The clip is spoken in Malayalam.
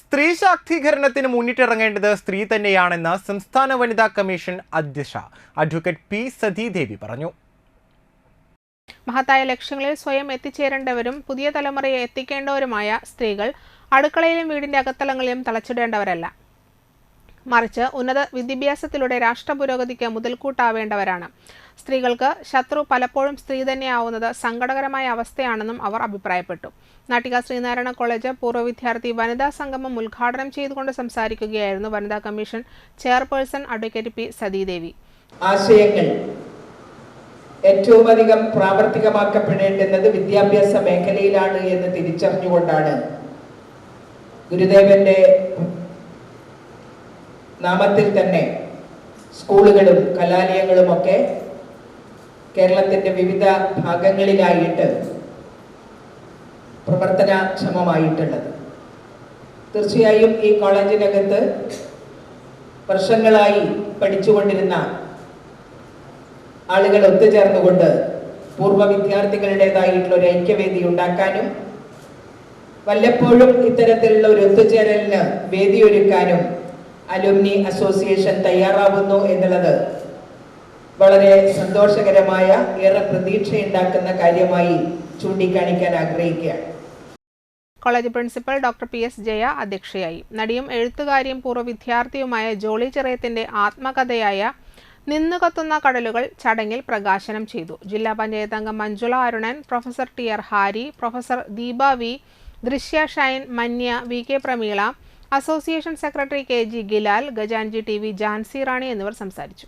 സ്ത്രീ ശാക്തീകരണത്തിന് മുന്നിട്ടിറങ്ങേണ്ടത് സ്ത്രീ തന്നെയാണെന്ന് സംസ്ഥാന വനിതാ കമ്മീഷൻ അധ്യക്ഷ അഡ്വക്കേറ്റ് പി സതീദേവി പറഞ്ഞു. മഹത്തായ ലക്ഷ്യങ്ങളിൽ സ്വയം എത്തിച്ചേരേണ്ടവരും പുതിയ തലമുറയെ എത്തിക്കേണ്ടവരുമായ സ്ത്രീകൾ അടുക്കളയിലും വീടിന്റെ അകത്തളങ്ങളിലും തളച്ചിടേണ്ടവരല്ല. മറിച്ച് ഉന്നത വിദ്യാഭ്യാസത്തിലൂടെ രാഷ്ട്ര പുരോഗതിക്ക് മുതൽക്കൂട്ടാവേണ്ടവരാണ്. സ്ത്രീകൾക്ക് ശത്രു പലപ്പോഴും സ്ത്രീ തന്നെയാവുന്നത് സങ്കടകരമായ അവസ്ഥയാണെന്നും അവർ അഭിപ്രായപ്പെട്ടു. നാട്ടിക ശ്രീനാരായണ കോളേജ് പൂർവ വിദ്യാർത്ഥി വനിതാ സംഗമം ഉദ്ഘാടനം ചെയ്തുകൊണ്ട് സംസാരിക്കുകയായിരുന്നു വനിതാ commission chairperson advocate P Sathidevi. ആശയങ്ങൾ ഏറ്റവും അധികം പ്രാവർത്തികമാക്കപ്പെടേണ്ടുന്നത് വിദ്യാഭ്യാസ മേഖലയിലാണ് എന്ന് തിരിച്ചറിഞ്ഞുകൊണ്ടാണ്. ഗുരുദേവന്റെ നാമത്തിൽ തന്നെ സ്കൂളുകളും കലാലയങ്ങളും ഒക്കെ കേരളത്തിന്റെ വിവിധ ഭാഗങ്ങളിലായിട്ട് പ്രവർത്തനക്ഷമമായിട്ടുള്ളത്. തീർച്ചയായും ഈ കോളേജിനകത്ത് വർഷങ്ങളായി പഠിച്ചുകൊണ്ടിരുന്ന ആളുകൾ ഒത്തുചേർന്നുകൊണ്ട് പൂർവ വിദ്യാർത്ഥികളുടേതായിട്ടുള്ള ഒരു ഐക്യവേദി ഉണ്ടാക്കാനും വല്ലപ്പോഴും ഇത്തരത്തിലുള്ള ഒരു ഒത്തുചേരലിന് വേദിയൊരുക്കാനും അലുമിനി അസോസിയേഷൻ തയ്യാറാവുന്നു എന്നുള്ളത് വളരെ സന്തോഷകരമായ ഏറെ പ്രതീക്ഷയുണ്ടാക്കുന്ന കാര്യമായി ചൂണ്ടിക്കാണിക്കാൻ ആഗ്രഹിക്കുകയാണ്. College principal doctor P S Jaya അധ്യക്ഷയായി. നടിയും എഴുത്തുകാരിയും പൂർവ വിദ്യാർത്ഥിയുമായ ജോളി ചെറിയത്തിന്റെ ആത്മകഥയായ നിന്നുകത്തുന്ന കടലുകൾ ചടങ്ങിൽ പ്രകാശനം ചെയ്തു. ജില്ലാ പഞ്ചായത്ത് അംഗം Manjula Arunan professor T R Hari professor Deepa V Drishya Shine Manya V K Prameela association secretary K G Gilal Gajanji T V Jancy Rani എന്നിവർ സംസാരിച്ചു.